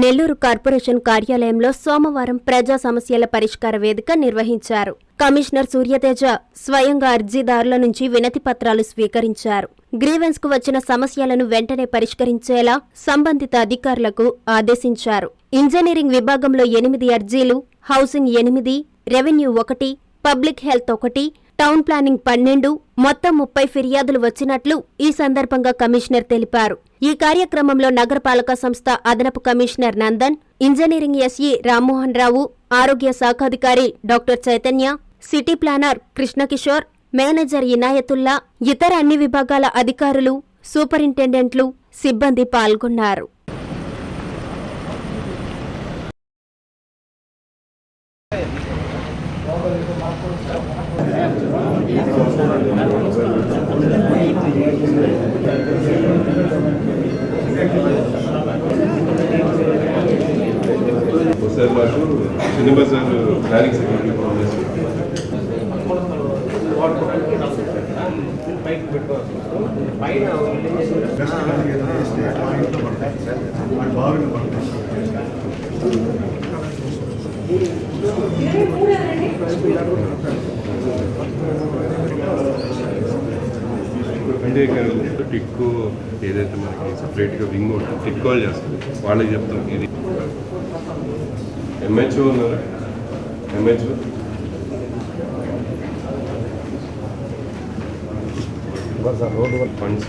Nellore corporation కార్యాలయంలో సోమవారం ప్రజా సమస్యల పరిష్కార వేదిక నిర్వహించారు. కమిషనర్ సూర్యతేజ స్వయంగా అర్జీదారుల నుంచి వినతి పత్రాలు స్వీకరించారు. గ్రీవెన్స్కు వచ్చిన సమస్యలను వెంటనే పరిష్కరించేలా సంబంధిత అధికారులకు ఆదేశించారు. ఇంజనీరింగ్ విభాగంలో ఎనిమిది అర్జీలు హౌసింగ్ ఎనిమిది రెవెన్యూ ఒకటి పబ్లిక్ హెల్త్ ఒకటి టౌన్ ప్లానింగ్ పన్నెండు మొత్తం ముప్పై ఫిర్యాదులు వచ్చినట్లు ఈ సందర్భంగా కమిషనర్ తెలిపారు. ఈ కార్యక్రమంలో నగరపాలక సంస్థ అదనపు commissioner Nandan engineering SE Rammohan Rao ఆరోగ్య శాఖాధికారి doctor Chaitanya city planner Krishnakishore manager Inayatullah ఇతర అన్ని విభాగాల అధికారులు సూపరింటెండెంట్లు సిబ్బంది పాల్గొన్నారు. ఒకసారి మాకు చిన్న బజార్ ప్లానింగ్ సెక్రటరీ ప్రామిస్ అంటే టిక్కో ఏదైతే మనకి సపరేట్గా వింగ్ ఉంటుంది టిక్కో చేస్తుంది వాళ్ళకి చెప్తాం ఇది. ఎంహెచ్ఓ ఉన్నారు? MHO funds